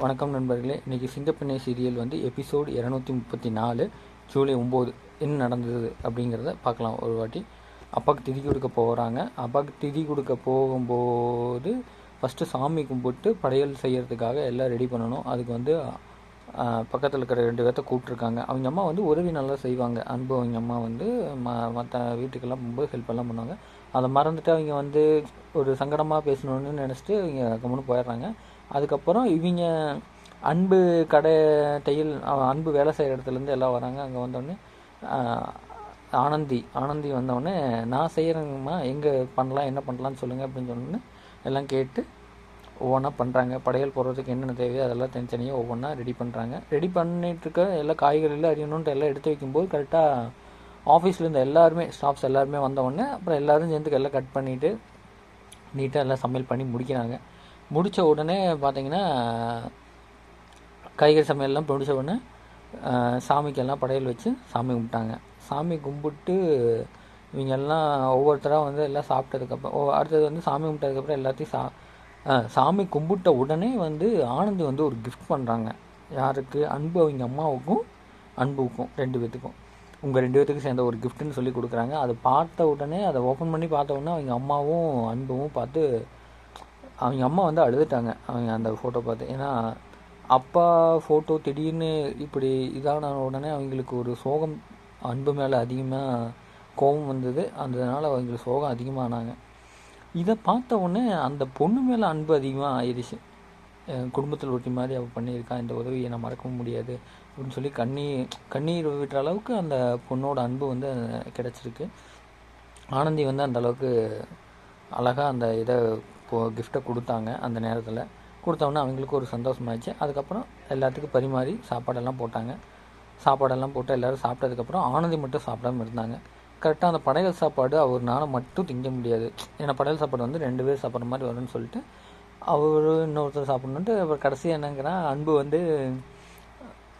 வணக்கம் நண்பர்களே. இன்றைக்கி சிங்கப்பெண்ணை சீரியல் வந்து எபிசோடு இரநூத்தி முப்பத்தி நாலு ஜூலை ஒம்பது. என்ன நடந்தது அப்படிங்கிறத பார்க்கலாம் ஒரு வாட்டி. அப்பாவுக்கு திதி கொடுக்க போகிறாங்க அப்பாவுக்கு திதி கொடுக்க போகும்போது ஃபஸ்ட்டு சாமி கும்பிட்டு படையல் செய்கிறதுக்காக எல்லாம் ரெடி பண்ணணும். அதுக்கு வந்து பக்கத்தில் இருக்கிற ரெண்டு பேர்த்த கூப்பிட்ருக்காங்க அவங்க அம்மா வந்து உதவி நல்லா செய்வாங்க. அன்பு அவங்க அம்மா வந்து ம மற்ற வீட்டுக்கெல்லாம் போகும்போது ஹெல்ப் எல்லாம் பண்ணுவாங்க. அதை மறந்துட்டு அவங்க வந்து ஒரு சங்கடமாக பேசணுன்னு நினச்சிட்டு இங்கே கம்முன்னு போயிடுறாங்க. அதுக்கப்புறம் இவங்க அன்பு கடை தையல் அன்பு வேலை செய்கிற இடத்துலேருந்து எல்லாம் வராங்க. அங்கே வந்தோடனே ஆனந்தி ஆனந்தி வந்தோடனே நான் செய்கிறேங்கம்மா எங்கே பண்ணலாம் என்ன பண்ணலான்னு சொல்லுங்கள் அப்படின்னு சொன்னோன்னே எல்லாம் கேட்டு ஒவ்வொன்றா பண்ணுறாங்க படையல் போடுறதுக்கு என்னென்ன தேவையோ அதெல்லாம் தனித்தனியாக ஒவ்வொன்றா ரெடி பண்ணுறாங்க ரெடி பண்ணிட்டுருக்க எல்லா காய்கறிலாம் அறியணுன்ட்டு எல்லாம் எடுத்து வைக்கும்போது கரெக்டாக ஆஃபீஸ்லேருந்து எல்லாருமே ஸ்டாஃப்ஸ் எல்லாருமே வந்தவுடனே அப்புறம் எல்லோரும் சேர்ந்து எல்லாம் கட் பண்ணிவிட்டு நீட்டாக எல்லாம் சமையல் பண்ணி முடிக்கிறாங்க. முடித்த உடனே பார்த்தீங்கன்னா கைகறி சமையல்லாம் முடித்த உடனே சாமிக்கெல்லாம் படையல் வச்சு சாமி கும்பிட்டாங்க. சாமி கும்பிட்டு இவங்க எல்லாம் ஒவ்வொருத்தராக வந்து எல்லாம் சாப்பிட்டதுக்கப்புறம் ஓ அடுத்தது வந்து சாமி கும்பிட்டதுக்கப்புறம் எல்லாத்தையும் சா சாமி கும்பிட்ட உடனே வந்து ஆனந்தி வந்து ஒரு கிஃப்ட் பண்ணுறாங்க யாருக்கு? அன்பு அவங்க அம்மாவுக்கும் அன்புக்கும் ரெண்டு பேத்துக்கும். உங்கள் ரெண்டு பேத்துக்கும் சேர்ந்த ஒரு கிஃப்ட்டுன்னு சொல்லி கொடுக்குறாங்க. அதை பார்த்த உடனே அதை ஓப்பன் பண்ணி பார்த்த உடனே அவங்க அம்மாவும் அன்பும் பார்த்து அவங்க அம்மா வந்து அழுதுட்டாங்க அவங்க அந்த ஃபோட்டோ பார்த்து. ஏன்னா அப்பா ஃபோட்டோ திடீர்னு இப்படி இதான உடனே அவங்களுக்கு ஒரு சோகம் அன்பு மேலே அதிகமாக கோபம் வந்தது. அதனால் அவங்களுக்கு சோகம் அதிகமானாங்க. இதை பார்த்த உடனே அந்த பொண்ணு மேலே அன்பு அதிகமாக ஆயிடுச்சு குடும்பத்தில் ஒட்டி மாதிரி அவள் பண்ணியிருக்கா இந்த உதவியை நான் மறக்கவும் முடியாது அப்படின்னு சொல்லி கண்ணீர் கண்ணீர் விட்டுற அளவுக்கு அந்த பொண்ணோட அன்பு வந்து கிடச்சிருக்கு. ஆனந்தி வந்து அந்த அளவுக்கு அழகாக அந்த இதை இப்போ கிஃப்ட்டை கொடுத்தாங்க அந்த நேரத்தில். கொடுத்தோன்னே அவங்களுக்கு ஒரு சந்தோஷமாயிடுச்சு. அதுக்கப்புறம் எல்லாத்துக்கும் பரிமாறி சாப்பாடெல்லாம் போட்டாங்க. சாப்பாடெல்லாம் போட்டு எல்லோரும் சாப்பிட்டதுக்கப்புறம் ஆனந்தி மட்டும் சாப்பிடாம இருந்தாங்க. கரெக்டாக அந்த படையல் சாப்பாடு அவர்னால மட்டும் திங்க முடியாது. ஏன்னா படையல் சாப்பாடு வந்து ரெண்டு பேர் சாப்பிட்ற மாதிரி வரும்னு சொல்லிட்டு அவர் இன்னொருத்தர் சாப்பிட்ணுன்ட்டு அப்புறம் கடைசி என்னங்கிறா அன்பு வந்து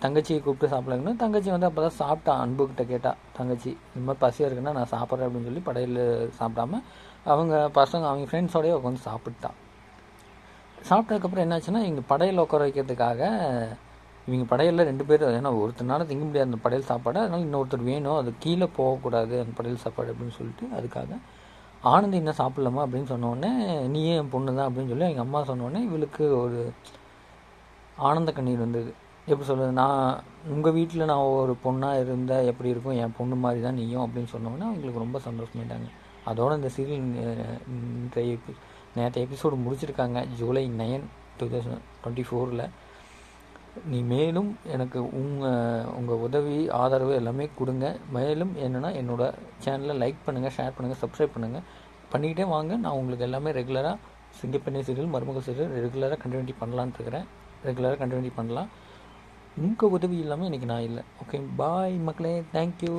தங்கச்சியை கூப்பிட்டு சாப்பிடலங்கன்னு தங்கச்சி வந்து அப்போ தான் சாப்பிட்டா அன்புக்கிட்ட கேட்டா தங்கச்சி இந்த மாதிரி பசியாக இருக்குன்னா நான் சாப்பிட்றேன் அப்படின்னு சொல்லி படையில் சாப்பிடாம அவங்க பசங்க அவங்க ஃப்ரெண்ட்ஸோடய உட்காந்து சாப்பிட்டான் சாப்பிட்டதுக்கப்புறம் என்னாச்சுன்னா இங்கே படையல் உட்கார வைக்கிறதுக்காக இவங்க படையலில் ரெண்டு பேர் ஏன்னா ஒருத்தனால திங்க முடியாது அந்த படையல் சாப்பாடு அதனால் இன்னொருத்தர் வேணும் அது கீழே போகக்கூடாது அந்த படையல் சாப்பாடு அப்படின்னு சொல்லிட்டு அதுக்காக ஆனந்தி என்ன சாப்பிட்லாமா அப்படின்னு சொன்னோடனே நீயே என் பொண்ணு தான் அப்படின்னு சொல்லி எங்கள் அம்மா சொன்னோடனே இவளுக்கு ஒரு ஆனந்த கண்ணீர் வந்தது. எப்படி சொல்கிறது நான் உங்கள் வீட்டில் நான் ஒரு பொண்ணாக இருந்தால் எப்படி இருக்கும்? என் பொண்ணு மாதிரி தான் நீயும் அப்படின்னு சொன்னோன்னே அவங்களுக்கு ரொம்ப சந்தோஷமாயிட்டாங்க அதோட இந்த சீரியல் இன்றைய நேற்று எபிசோடு முடிச்சிருக்காங்க. July nine two thousand twenty ஃபோரில் நீ மேலும் எனக்கு உங்கள் உங்கள் உதவி ஆதரவு எல்லாமே கொடுங்க. மேலும் என்னென்னா என்னோடய சேனலை லைக் பண்ணுங்கள் ஷேர் பண்ணுங்கள் சப்ஸ்கிரைப் பண்ணுங்கள் பண்ணிக்கிட்டே வாங்க. நான் உங்களுக்கு எல்லாமே ரெகுலராக சிங்கப்பெண்ணை சீரியல் மருமக சீரியல் ரெகுலராக கண்டினியூட்டி பண்ணலான்ட்டு இருக்கிறேன். ரெகுலராக கண்டினியூட்டி பண்ணலாம். உங்கள் உதவி இல்லாமல் இன்றைக்கி நான் இல்லை. ஓகே பாய் மக்களே. தேங்க்யூ